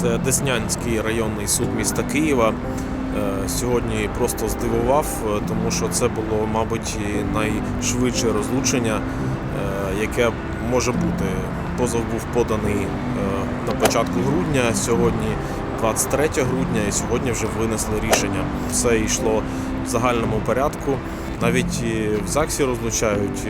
Це Деснянський районний суд міста Києва. Е, Сьогодні просто здивував, е, тому що це було, мабуть, найшвидше розлучення, е, яке може бути. Позов був поданий на початку грудня, сьогодні 23 грудня, і сьогодні вже винесли рішення. Все йшло в загальному порядку. Навіть в ЗАГСі розлучають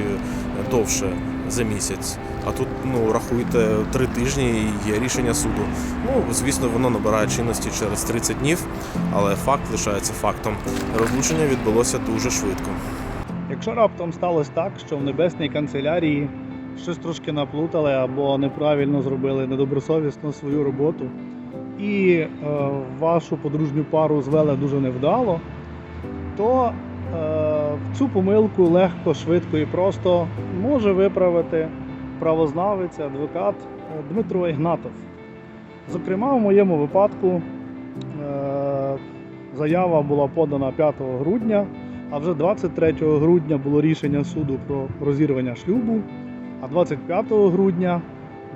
довше за місяць. А тут, ну, рахуйте, три тижні і є рішення суду. Ну, звісно, воно набирає чинності через 30 днів, але факт лишається фактом. Розлучення відбулося дуже швидко. Якщо раптом сталося так, що в небесній канцелярії щось трошки наплутали або неправильно зробили недобросовісно свою роботу, і е, вашу подружню пару звели дуже невдало, то е, цю помилку легко, швидко і просто може виправити правознавець, адвокат е, Дмитро Ігнатов. Зокрема, в моєму випадку е, заява була подана 5 грудня. А вже 23 грудня було рішення суду про розірвання шлюбу, а 25 грудня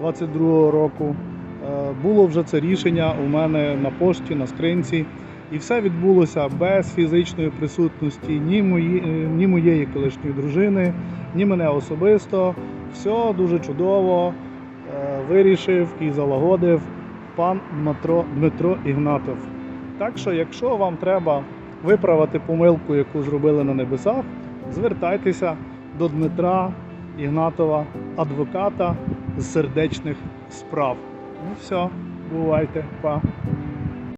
2022 року е, було вже це рішення у мене на пошті, на скринці. І все відбулося без фізичної присутності ні, мої, е, ні моєї колишньої дружини, ні мене особисто. Все дуже чудово е, вирішив і залагодив пан Дмитро, Дмитро Ігнатов. Так що, якщо вам треба виправити помилку, яку зробили на небесах, звертайтеся до Дмитра Ігнатова, адвоката з сердечних справ. Ну все, бувайте, па.